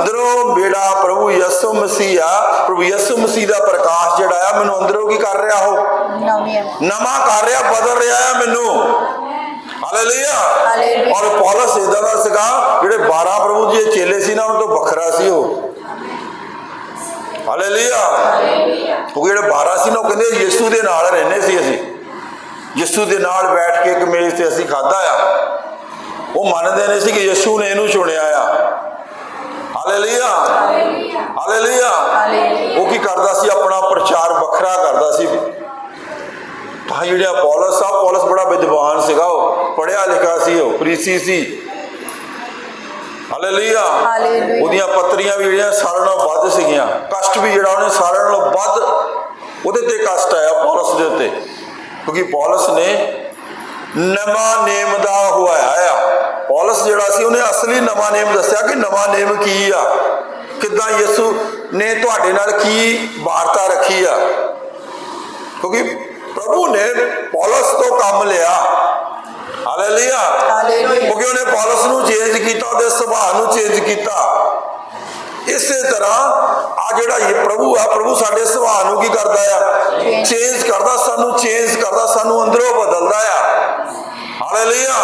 ਅੰਦਰੋਂ ਬੇੜਾ ਪ੍ਰਭੂ ਯਿਸੂ ਮਸੀਹ ਆ ਪ੍ਰਭੂ ਯਿਸੂ ਮਸੀਹ ਦਾ ਪ੍ਰਕਾਸ਼ ਜਿਹੜਾ ਆ ਮੈਨੂੰ ਅੰਦਰੋਂ ਕੀ ਕਰ ਰਿਹਾ ਉਹ? ਨਵੀਂ ਕਰ ਰਿਹਾ ਬਦਲ ਰਿਹਾ ਆ ਮੈਨੂੰ। Hallelujah hallelujah. ਔਰ ਪੌਲਸ ਇਦਾਂ ਦਾ ਸੀਗਾ ਜਿਹੜੇ 12 ਪ੍ਰਭੂ ਜੀ ਦੇ ਚੇਲੇ ਸੀ ਨਾ ਉਹਨਾਂ ਤੋਂ ਵੱਖਰਾ ਸੀ ਉਹ। ਹਾਲੇਲੂਇਆ ਉਹ ਜਿਹੜੇ 12 ਸੀ ਨਾ ਉਹ ਕਹਿੰਦੇ ਯਿਸੂ ਦੇ ਨਾਲ ਰਹਿੰਦੇ ਸੀ ਅਸੀਂ। ਯਿਸੂ ਦੇ ਨਾਲ ਬੈਠ ਕੇ ਇੱਕ ਮੇਜ਼ ਤੇ ਅਸੀਂ ਖਾਦਾ ਆ। ਉਹ ਮੰਨਦੇ ਨੇ ਸੀ ਕਿ ਯਿਸੂ ਨੇ ਇਹਨੂੰ ਚੁਣਿਆ ਆ। ਹਾਲੇਲੂਇਆ ਹਾਲੇਲੂਇਆ ਉਹ ਕੀ ਕਰਦਾ ਸੀ? ਆਪਣਾ ਪ੍ਰਚਾਰ ਵੱਖਰਾ ਕਰਦਾ ਸੀ। ਤਾਂ ਜਿਹੜਾ ਪੌਲਸ ਆ ਪੌਲਸ ਬੜਾ ਵਿਦਵਾਨ ਸੀਗਾ ਉਹ। ਪੜਿਆ ਲਿਖਿਆ ਸੀ ਉਹ ਫਰੀਸੀ ਸੀ। ਹਾਲੇਲੂਇਆ। ਉਹਦੀਆਂ ਪੱਤਰੀਆਂ ਵੀ ਜਿਹੜੀਆਂ ਸਾਰਿਆਂ ਨਾਲੋਂ ਵੱਧ ਸੀਗੀਆਂ। ਕਸ਼ਟ ਵੀ ਜਿਹੜਾ ਉਹਨੇ ਸਾਰਿਆਂ ਨਾਲੋਂ ਵੱਧ ਉਹਦੇ ਤੇ ਕਸ਼ਟ ਆਇਆ ਪੌਲਸ ਦੇ ਉੱਤੇ। ਕਿਉਂਕਿ ਪੌਲਸ ਨੇ ਨਵਾਂ ਨੇਮ ਦਾ ਹੋਇਆ ਜਿਹੜਾ ਸੀ ਉਹਨੇ ਅਸਲੀ ਨਵਾਂ ਨੇਮ ਦੱਸਿਆ ਕਿ ਨਵਾਂ ਨੇਮ ਕੀ ਆ? ਕਿੱਦਾਂ ਯਿਸੂ ਨੇ ਤੁਹਾਡੇ ਨਾਲ ਕੀ ਵਾਰਤਾ ਰੱਖੀ ਆ? ਕਿਉਂਕਿ ਪ੍ਰਭੂ ਨੇ ਪੌਲਸ ਤੋਂ ਕੰਮ ਲਿਆ। ਹਾਲੇਲੂਇਆ। ਕਿਉਂਕਿ ਉਹਨੇ ਪੌਲਸ ਨੂੰ ਚੇਂਜ ਕੀਤਾ ਉਹਦੇ ਸੁਭਾਅ ਨੂੰ ਚੇਂਜ ਕੀਤਾ। ਇਸੇ ਤਰ੍ਹਾਂ ਆ ਜਿਹੜਾ ਇਹ ਪ੍ਰਭੂ ਆ ਪ੍ਰਭੂ ਸਾਡੇ ਸੁਭਾਅ ਨੂੰ ਕੀ ਕਰਦਾ ਆ। ਚੇਂਜ ਕਰਦਾ ਸਾਨੂੰ ਚੇਂਜ ਕਰਦਾ ਸਾਨੂੰ ਅੰਦਰੋਂ ਬਦਲਦਾ ਆ। ਹਾਲੇਲੂਇਆ।